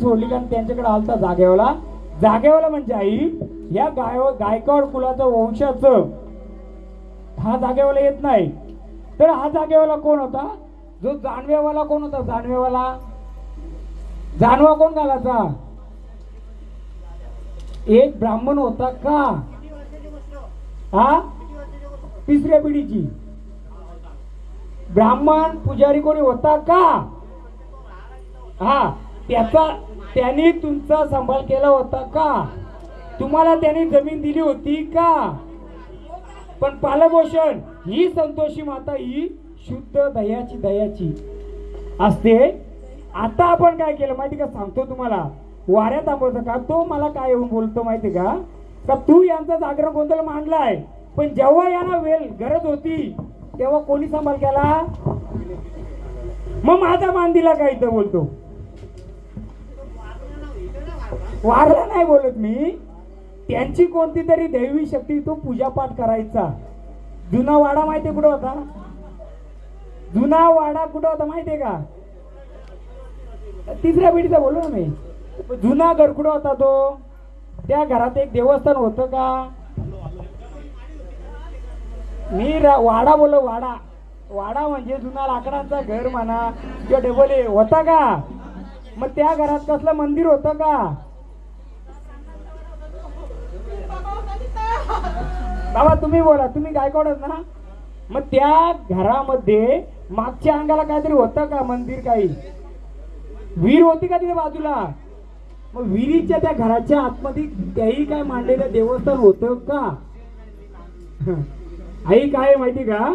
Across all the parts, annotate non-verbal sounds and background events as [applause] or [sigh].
सोडली कारण त्यांच्याकडे आलता जागेवाला. जागेवाला म्हणजे आई या गाय गायकवाड कुलाचं वंशाचं? हा जागेवाला येत नाही. तर हा जागेवाला कोण होता? जो जानवेवाला कोण होता? जानवेवाला जानवा कोण घालायचा? एक ब्राह्मण होता का? हा? तिसऱ्या पिढीची. ब्राह्मण पुजारी कोणी होता का? हा. त्याचा त्यांनी तुमचा सांभाळ केला होता का? तुम्हाला त्यांनी जमीन दिली होती का? पण पालपोषण ही संतोषी माता ही शुद्ध दह्याची दह्याची असते. आता आपण काय केलं माहिती का? सांगतो तुम्हाला. वाऱ्यात थांबवतो का? तो मला काय येऊन बोलतो माहिती का? का तू यांचा जागरण गोंधळ मांडलाय पण जेव्हा यांना वेल गरज होती तेव्हा कोणी सांभाळ केला? मग माझा मान दिला का इथं बोलतो? वारला नाही बोलत मी. त्यांची कोणती तरी दैवी शक्ती तो पूजापाठ करायचा. जुना वाडा माहितीये कुठं होता? जुना वाडा कुठं होता माहितीये का? तिसऱ्या पिढीचा बोललो ना मी. जुना घर कुठं होता तो? त्या घरात एक देवस्थान होतं का? मी रा- वाडा बोललो वाडा. वाडा म्हणजे जुना लाकडांचा घर म्हणा किंवा डेबोले होता का? मग त्या घरात कसलं मंदिर होतं का? बाबा तुम्ही बोला तुम्ही गायकवाडच ना? मग त्या घरामध्ये मागच्या अंगाला काहीतरी होतं का मंदिर काही? विहीर होती का तिथे बाजूला? मग विहिरीच्या त्या घराच्या आतमध्ये त्याही काय मांडलेलं देवस्थान होतं का? [laughs] आई काय आहे माहिती का?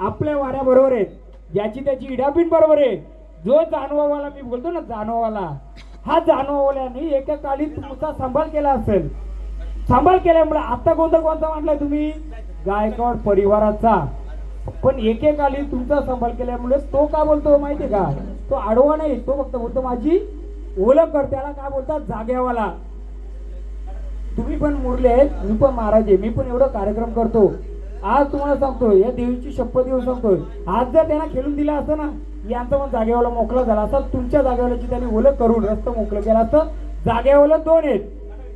आपल्या वाऱ्या बरोबर आहे ज्याची त्याची इडापीठ बरोबर आहे. जो जानवावाला मी बोलतो ना जानवावाला हा जानवावाल्याने एका काळी तुमचा सांभाळ केला असेल. सांभाळ केल्यामुळे आता कोणता कोणता मांडलाय तुम्ही? गायकवाड परिवाराचा. पण एकेकाली तुमचा सांभाळ केल्यामुळे तो काय बोलतो माहितीये का? तो आडवा नाही तो फक्त बोलतो माझी ओळख कर. त्याला काय बोलतात? जाग्यावाला. तुम्ही पण मुरले आहेत मी पण महाराज आहे मी पण एवढं कार्यक्रम करतो. आज तुम्हाला सांगतो या देवीची शपथ देऊन सांगतोय. आज जर त्यांना खेळून दिलं असतं ना यांचा पण जागेवाला मोकळा झाला असता तुमच्या जागेवाल्याची त्यांनी ओळख करून रस्ता मोकळं केला असतं जागेवाला दोन आहेत.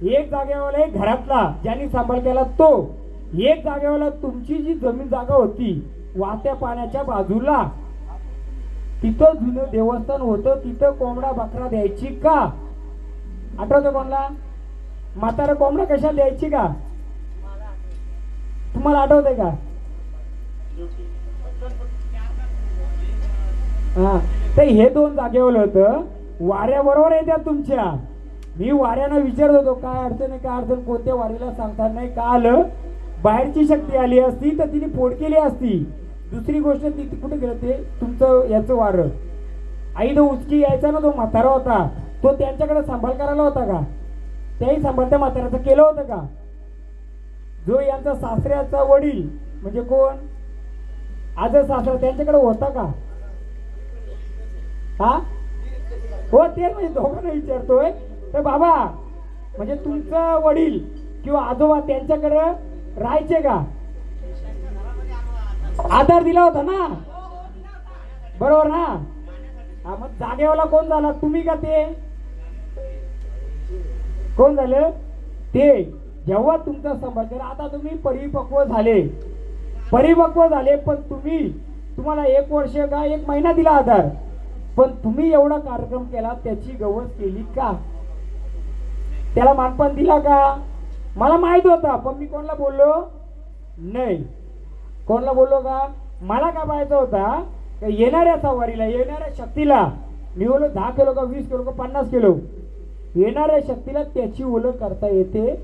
एक जागेवाला एक घरातला ज्यांनी सांभाळ केला तो एक जागेवाला तुमची जी जमीन जागा होती वाहत्या पाण्याच्या बाजूला तिथं जुनं देवस्थान होतं तिथं कोंबडा बकरा द्यायची का? आठवतं कोणला? म्हातारा कोंबडा कशा द्यायची का? तुम्हाला आठवतंय का? हा. तर हे दोन जागेवर होतं. वाऱ्याबरोबर येत्या तुमच्या. मी वाऱ्यानं विचारत होतो काय अडचण आहे काय अडचण? कोणत्या वारीला सांगता नाही? का आलं? बाहेरची शक्ती आली असती तर तिने पोट केली असती. दुसरी गोष्ट ती ती कुठे गेलं? ते तुमचं याचं वारं. आई तो उचकी यायचा ना तो म्हातारा होता. तो त्यांच्याकडे सांभाळ करायला होता का? त्याही सांभाळ त्या म्हाताऱ्याचं केलं होतं का? जो यांचा सासऱ्याचा वडील म्हणजे कोण? आज सासरा त्यांच्याकडे होता का? हा? हो ते म्हणजे दोघांना विचारतोय. तर बाबा म्हणजे तुमचं वडील किंवा आजोबा त्यांच्याकडं राहायचे का? आधार दिला होता ना? बरोबर ना? हा मग जागेवाला कोण झाला? तुम्ही का ते? कोण झालं? ते. जेव्हा तुमचा संभाळ आता तुम्ही परिपक्व झाले. परिपक्व झाले पण तुम्ही तुम्हाला एक वर्ष का एक महिना दिला आधार? पण तुम्ही एवढा कार्यक्रम केला त्याची गवस केली का? त्याला मानपण दिला का? मला माहीत होता पण मी कोणाला बोललो नाही. कोणाला बोललो का? मला का पाहायचा होता का येणाऱ्या सवारीला येणाऱ्या शक्तीला मी बोललो दहा किलो का वीस किलो का पन्नास किलो? येणाऱ्या शक्तीला त्याची ओलं करता येते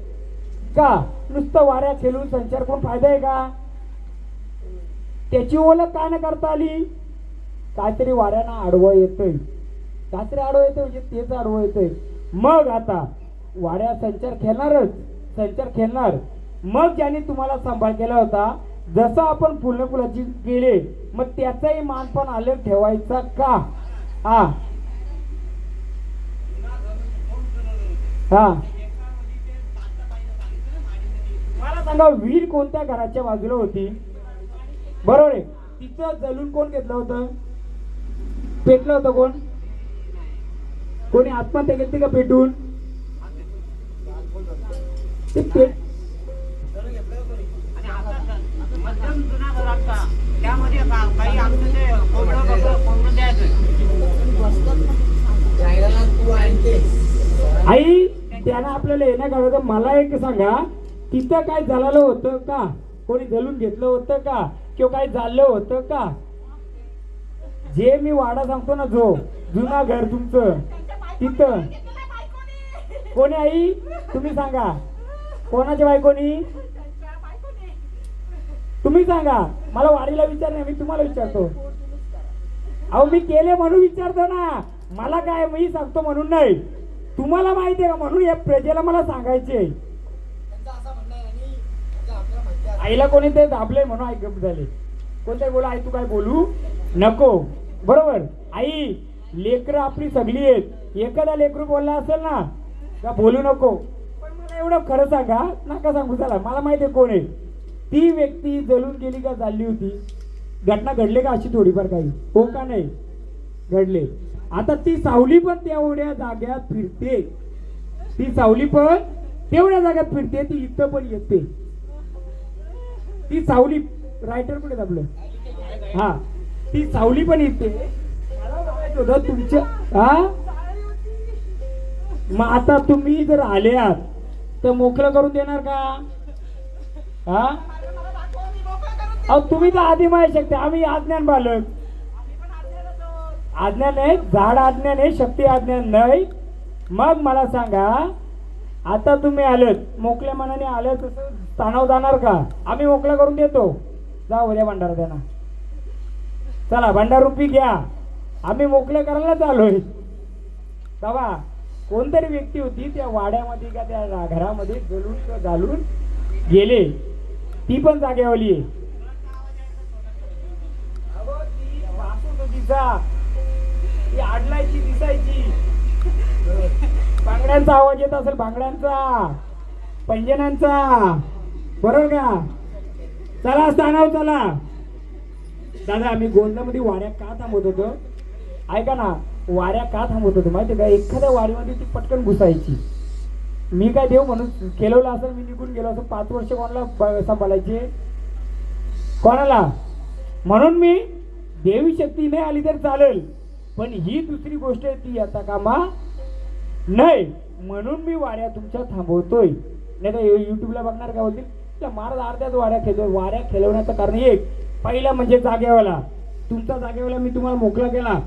का? नुसतं वाऱ्या खेळून संचार कोण फायदा आहे का? त्याची ओळख का न करता आली? काहीतरी वाऱ्यांना आडवं येतंय. काहीतरी आडवं येतंय म्हणजे तेच आडवं येतंय. मग आता वाड्या संचार खेळणारच संचार खेळणार. मग ज्याने तुम्हाला सांभाळ केला होता जसं आपण फुलं फुलाची केले मग त्याचाही मानपण आले ठेवायचा का? हा. हा. मला सांगा वीर कोणत्या घराच्या बाजूला होती? बरोबर आहे. तिचं जलून कोण घेतलं होतं? पेटलं होतं कोण? कोणी आत्महत्या केली का पेटून? मध्यम जुना त्यामध्ये काही आमचं ते कोंबडं कोंबडं द्यायचं आई त्यानं आपल्याला येण्या का मला एक सांगा तिथं काय झालेलं होतं का? कोणी जलून घेतलं होतं का? किंवा काय झालं होतं का? जे मी वाडा सांगतो ना जो जुना घर तुमचं तिथं. कोणी आई तुम्ही सांगा. कोणाच्या बायकोनी तुम्ही सांगा मला वारीला विचार नाही मी तुम्हाला विचारतो. अहो मी केले म्हणून विचारतो ना. मला काय मी सांगतो म्हणून नाही. तुम्हाला माहिती आहे का म्हणून या प्रजेला मला सांगायचे. आईला कोणी ते दाबले म्हणून आई गप झाले. कोणते बोला आई तू काय बोलू? नको. बरोबर. आई लेकरं आपली सगळी आहेत. एखादा लेकरू बोलला असेल ना का बोलू नको? पण मला एवढं खरं सांगा नका सांगू चला मला माहिती आहे कोण आहे. ती व्यक्ती जळून गेली का चालली होती? घटना घडले का अशी थोडीफार काही? हो का नाही? घडले. आता ती सावली पण तेवढ्या जाग्यात फिरते. ती सावली पण तेवढ्या जाग्यात फिरते ती इथं पण येते. ती सावली रायटर कुठे आपलं? हा. ती सावली पण येते तुमच्या हा मग आता तुम्ही जर आले आहात तर मोकळं करून देणार का? हा अहो तुम्ही तर आधी माहिती शकता आम्ही अज्ञान बालक. आज्ञान आहे झाड आज्ञान आहे शक्ती आज्ञान नाही. मग मला सांगा आता तुम्ही आलोत मोकल्या मनाने आलं तसं तणाव जाणार का? आम्ही मोकला करून देतो. जा उद्या भंडारा त्यांना चला भंडार रुपी घ्या. आम्ही मोकळे करायलाच आलोय तवा कोणतरी व्यक्ती होती त्या वाड्यामध्ये का त्या घरामध्ये जलून घालून गेले? ती पण जागेवाली आहे अगो, ती तिचा जा. ती आडलायची दिसायची. बांगड्यांचा आवाज येत असेल बांगड्यांचा. पंजनांचा बरोबर का? चला सांगाव चला. दादा आम्ही गोंदामध्ये वाऱ्या का थांबवत होतो? ऐका ना वाऱ्या का थांबवत होतो? माहिती का? एखाद्या वारीमध्ये ती पटकन घुसायची. मी काय देऊ म्हणून केलवलं असं मी निघून गेलो असं पाच वर्ष कोणाला सांभाळायचे? कोणाला? म्हणून मी देवी शक्ती नाही आली तर चालेल. पण ही दुसरी गोष्ट आहे ती आता कामा नाही म्हणून मी वाऱ्या तुमच्या थांबवतोय. नाही तर युट्यूबला बघणार काय बोलतील? त्या महाराज अर्ध्याच वाऱ्या खेळ वाऱ्या खेळवण्याचं कारण एक. पहिला म्हणजे जागेवाला. तुमचा जागेवाला मी तुम्हाला मोकळा केला.